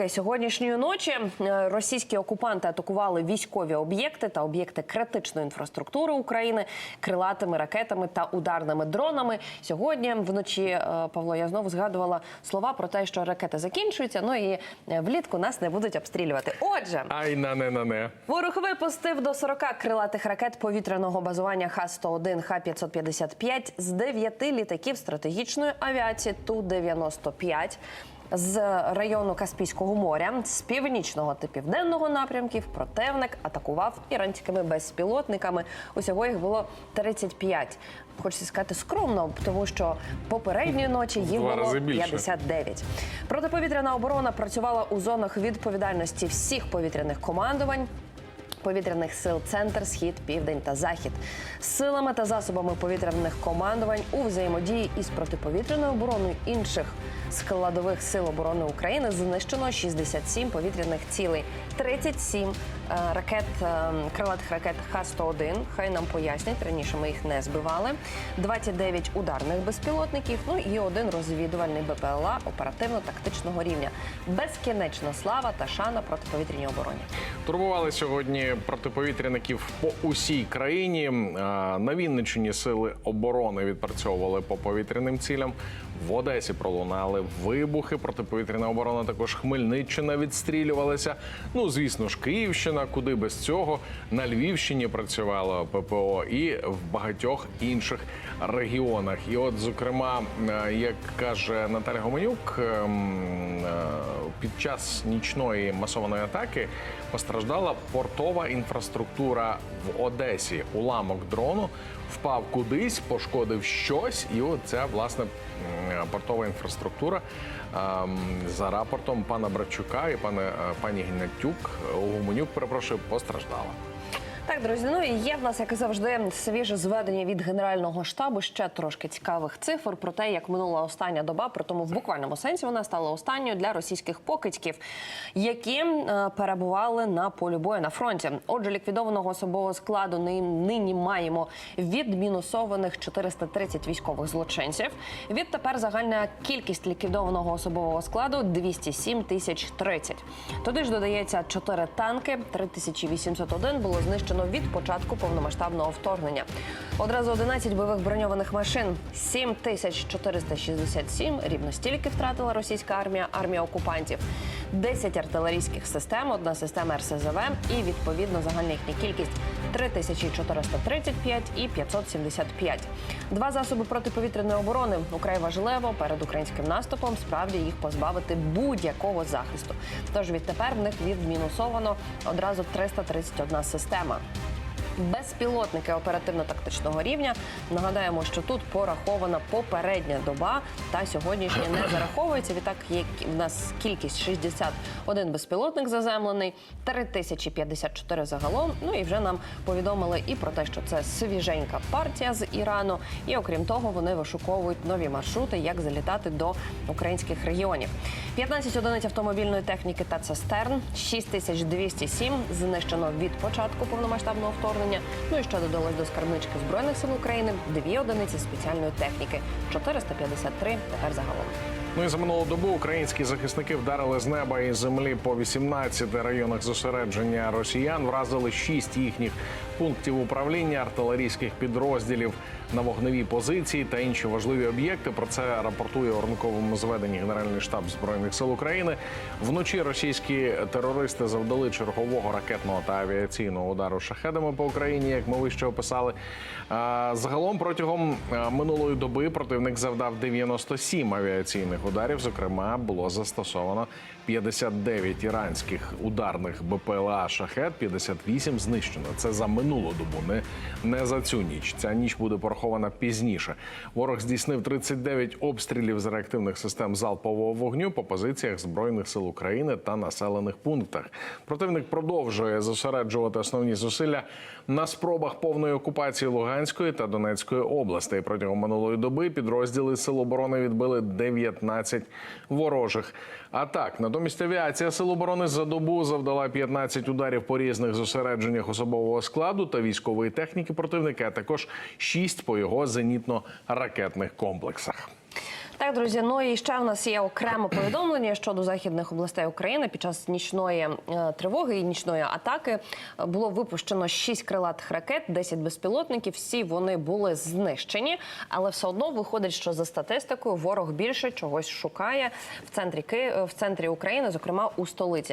підсумки сьогоднішньої ночі. Е, Російські окупанти атакували військові об'єкти та об'єкти критичної інфраструктури України крилатими ракетами та ударними дронами. Сьогодні вночі е, Павло я знову згадувала слова про те, що ракети закінчуються. Ну і е, влітку нас не будуть обстрілювати. Отже, Ай на не на не. Ворог випустив до 40 крилатих ракет повітряного базування Х-101, Х-555 з 9 літаків стратегічної авіації Ту-95 з району Каспійського моря з північного та південного напрямків противник атакував іранськими безпілотниками. Усього їх було 35. Хочеться сказати скромно, тому що попередньої ночі їх було рази більше. 59. Протиповітряна оборона працювала у зонах відповідальності всіх повітряних командувань. Повітряних сил Центр, Схід, Південь та Захід силами та засобами повітряних командувань у взаємодії із протиповітряною обороною інших складових сил оборони України знищено 67 повітряних цілей, 37 е, ракет е, крилатих ракет Х-101, Хай нам пояснять. Раніше ми їх не збивали. 29 ударних безпілотників. Ну і один розвідувальний БПЛА оперативно-тактичного рівня. Безкінечна слава та шана протиповітряній обороні. Турбували сьогодні протиповітряників по усій країні. На Вінниччині сили оборони відпрацьовували по повітряним цілям. В Одесі пролунали вибухи. Протиповітряна оборона також Хмельниччина відстрілювалася. Ну, звісно ж, Київщина, куди без цього. На Львівщині працювало ППО і в багатьох інших регіонах. І, от, зокрема, е, як каже Наталя Гоманюк, ем, е, під час нічної масованої атаки постраждала портова інфраструктура в Одесі. Уламок дрону впав кудись, пошкодив щось, і от ця власне портова інфраструктура ем, за рапортом пана Братчука і пане е, пані Гнатюк Гуменюк, перепрошую, постраждала. Так, друзі, ну і є в нас, як і завжди, свіже зведення від генерального штабу. Ще трошки цікавих цифр про те, як минула остання доба. При тому в буквальному сенсі вона стала останньою для російських покидьків, які е, перебували на полі бою на фронті. Отже, ліквідованого особового складу нині маємо відмінусованих 430 військових злочинців. Відтепер загальна кількість ліквідованого особового складу 207 тисяч 30. Туди ж додається 4 танки, 3801 було знищено від початку повномасштабного вторгнення. Одразу 11 бойових броньованих машин, 7467, рівно стільки втратила російська армія, армія окупантів. 10 артилерійських систем, одна система РСЗВ і відповідно загальна їхня кількість 3435 і 575. Два засоби протиповітряної оборони украй важливо перед українським наступом справді їх позбавити будь-якого захисту. Тож відтепер в них відмінусовано одразу 331 система. Безпілотники оперативно-тактичного рівня. Нагадаємо, що тут порахована попередня доба, та сьогоднішня не зараховується. Відтак є в нас кількість 61 безпілотник заземлений, 3054 загалом. Ну і вже нам повідомили і про те, що це свіженька партія з Ірану. І окрім того, вони вишуковують нові маршрути, як залітати до українських регіонів. 15 одиниць автомобільної техніки та цистерн, 6207 знищено від початку повномасштабного вторгнення. Ну і ще додалось до скарбнички збройних сил України дві одиниці спеціальної техніки, 453 тепер загалом. Ну і за минулу добу українські захисники вдарили з неба і землі по 18 районах зосередження росіян. Вразили 6 їхніх пунктів управління артилерійських підрозділів на вогневі позиції та інші важливі об'єкти. Про це рапортує у ранковому зведенні Генеральний штаб збройних сил України. Вночі російські терористи завдали чергового ракетного та авіаційного удару шахедами по Україні, як ми вище описали. Загалом протягом минулої доби противник завдав 97 авіаційних ударів. Зокрема, було застосовано 59 іранських ударних БПЛА шахет, 58 знищено. Це за минулу добу, не, не за цю ніч. Ця ніч буде порахована пізніше. Ворог здійснив 39 обстрілів з реактивних систем залпового вогню по позиціях збройних сил України та населених пунктах. Противник продовжує зосереджувати основні зусилля на спробах повної окупації Луганської та Донецької областей. Протягом минулої доби підрозділи сил оборони відбили 19 ворожих атак. Натомість авіація сил оборони за добу завдала 15 ударів по різних зосередженнях особового складу та військової техніки противника, а також 6 по його зенітно-ракетних комплексах. Так, друзі, ну і ще в нас є окреме повідомлення щодо західних областей України. Під час нічної е, тривоги і нічної атаки е, було випущено 6 крилатих ракет, 10 безпілотників. Всі вони були знищені, але все одно виходить, що за статистикою ворог більше чогось шукає в центрі Ки... в центрі України, зокрема у столиці.